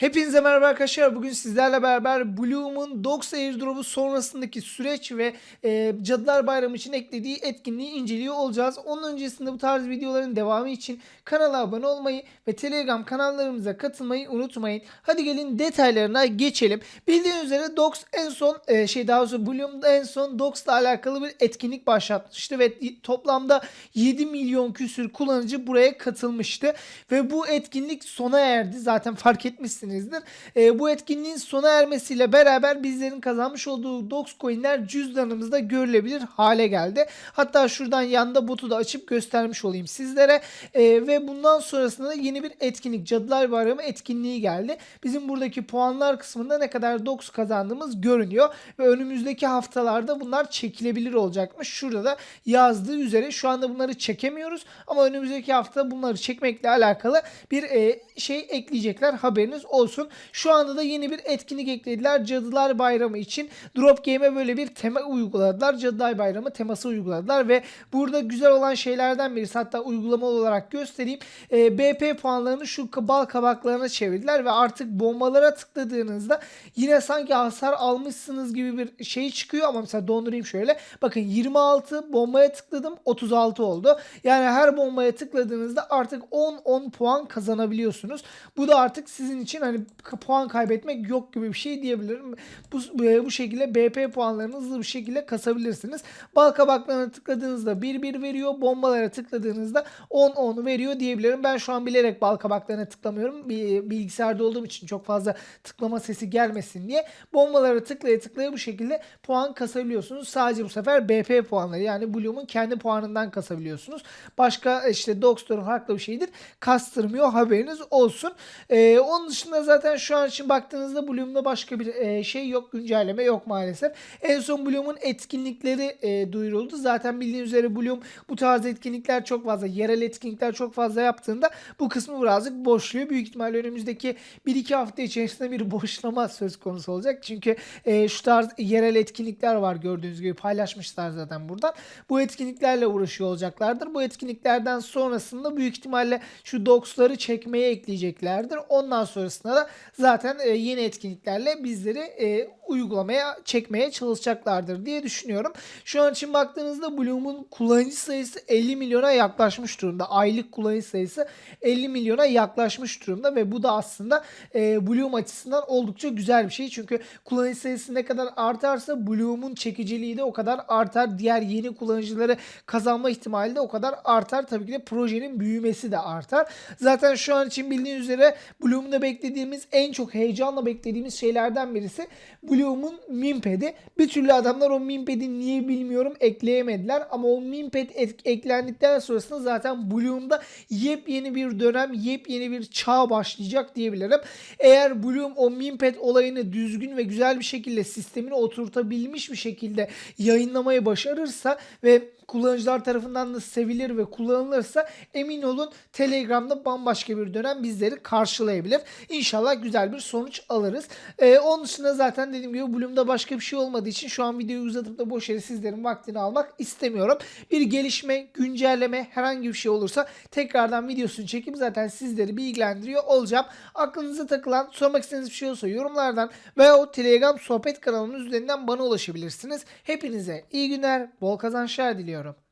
Hepinize merhaba arkadaşlar. Bugün sizlerle beraber Bloom'un Dogs Airdrop'u sonrasındaki süreç ve e, Cadılar Bayramı için eklediği etkinliği inceliyor olacağız. Onun öncesinde bu tarz videoların devamı için kanala abone olmayı ve Telegram kanallarımıza katılmayı unutmayın. Hadi gelin detaylarına geçelim. Bildiğiniz üzere Dogs en son e, şey daha doğrusu Bloom en son Dogs'la alakalı bir etkinlik başlatmıştı ve toplamda 7 milyon küsür kullanıcı buraya katılmıştı ve bu etkinlik sona erdi. Zaten fark etmişsinizdir. E, bu etkinliğin sona ermesiyle beraber bizlerin kazanmış olduğu Dogs coin'ler cüzdanımızda görülebilir hale geldi. Hatta şuradan yanda botu da açıp göstermiş olayım sizlere. E, ve bundan sonrasında da yeni bir etkinlik Cadılar Bayramı etkinliği geldi. Bizim buradaki puanlar kısmında ne kadar Dogs kazandığımız görünüyor ve önümüzdeki haftalarda bunlar çekilebilir olacakmış. Şurada da yazdığı üzere şu anda bunları çekemiyoruz ama önümüzdeki hafta bunları çekmekle alakalı bir e, şey ekleyecekler haberiniz olsun. Şu anda da yeni bir etkinlik eklediler Cadılar Bayramı için. Drop Game'e böyle bir tema uyguladılar. Cadılar Bayramı teması uyguladılar ve burada güzel olan şeylerden birisi hatta uygulama olarak göstereyim. E, BP puanlarını şu bal kabaklarına çevirdiler ve artık bombalara tıkladığınızda yine sanki hasar almışsınız gibi bir şey çıkıyor ama mesela dondurayım şöyle. Bakın 26 bombaya tıkladım 36 oldu. Yani her bombaya tıkladığınızda artık 10-10 puan kazanabiliyorsunuz. Bu da artık sizin için hani puan kaybetmek yok gibi bir şey diyebilirim. Bu, bu, bu şekilde BP puanlarını hızlı bir şekilde kasabilirsiniz. Bal kabaklarına tıkladığınızda 1-1 veriyor. Bombalara tıkladığınızda 10-10 veriyor diyebilirim. Ben şu an bilerek bal kabaklarına tıklamıyorum. Bir, bilgisayarda olduğum için çok fazla tıklama sesi gelmesin diye. Bombalara tıklaya tıklaya bu şekilde puan kasabiliyorsunuz. Sadece bu sefer BP puanları yani Bloom'un kendi puanından kasabiliyorsunuz. Başka işte Dogstor'un farklı bir şeydir. Kastırmıyor haberiniz olsun. Ee, onun dışında zaten şu an için baktığınızda Bloom'da başka bir e, şey yok. Güncelleme yok maalesef. En son Bloom'un etkinlikleri e, duyuruldu. Zaten bildiğiniz üzere Bloom bu tarz etkinlikler çok fazla, yerel etkinlikler çok fazla yaptığında bu kısmı birazcık boşluyor. Büyük ihtimalle önümüzdeki 1-2 hafta içerisinde bir boşlama söz konusu olacak. Çünkü e, şu tarz yerel etkinlikler var gördüğünüz gibi paylaşmışlar zaten buradan. Bu etkinliklerle uğraşıyor olacaklardır. Bu etkinliklerden sonrasında büyük ihtimalle şu docs'ları çekmeye ekleyeceklerdir. Ondan sonrasında da zaten e, yeni etkinliklerle bizleri e, uygulamaya çekmeye çalışacaklardır diye düşünüyorum. Şu an için baktığınızda Bloom'un kullanıcı sayısı 50 milyona yaklaşmış durumda. Aylık kullanıcı sayısı 50 milyona yaklaşmış durumda ve bu da aslında e, Bloom açısından oldukça güzel bir şey. Çünkü kullanıcı sayısı ne kadar artarsa Bloom'un çekiciliği de o kadar artar. Diğer yeni kullanıcıları kazanma ihtimali de o kadar artar. Tabii ki de projenin büyümesi de artar. Zaten şu an için bildiğiniz üzere Bloom'da beklediğimiz en çok heyecanla beklediğimiz şeylerden birisi Bloom'un Mimpad'i. Bir türlü adamlar o Mimpad'i niye bilmiyorum ekleyemediler ama o Mimpad et- eklendikten sonrasında zaten Bloom'da yepyeni bir dönem, yepyeni bir çağ başlayacak diyebilirim. Eğer Bloom o Mimpad olayını düzgün ve güzel bir şekilde sistemine oturtabilmiş bir şekilde yayınlamayı başarırsa ve kullanıcılar tarafından da sevilir ve kullanılırsa emin olun Telegram'da bambaşka bir dönem bizleri karşılayabilir. İnşallah güzel bir sonuç alırız. Ee, onun dışında zaten dediğim gibi Bloom'da başka bir şey olmadığı için şu an videoyu uzatıp da boş yere sizlerin vaktini almak istemiyorum. Bir gelişme, güncelleme herhangi bir şey olursa tekrardan videosunu çekip zaten sizleri bilgilendiriyor olacağım. Aklınıza takılan, sormak istediğiniz bir şey olsa yorumlardan veya o Telegram sohbet kanalının üzerinden bana ulaşabilirsiniz. Hepinize iyi günler, bol kazançlar diliyorum. düşünüyorum.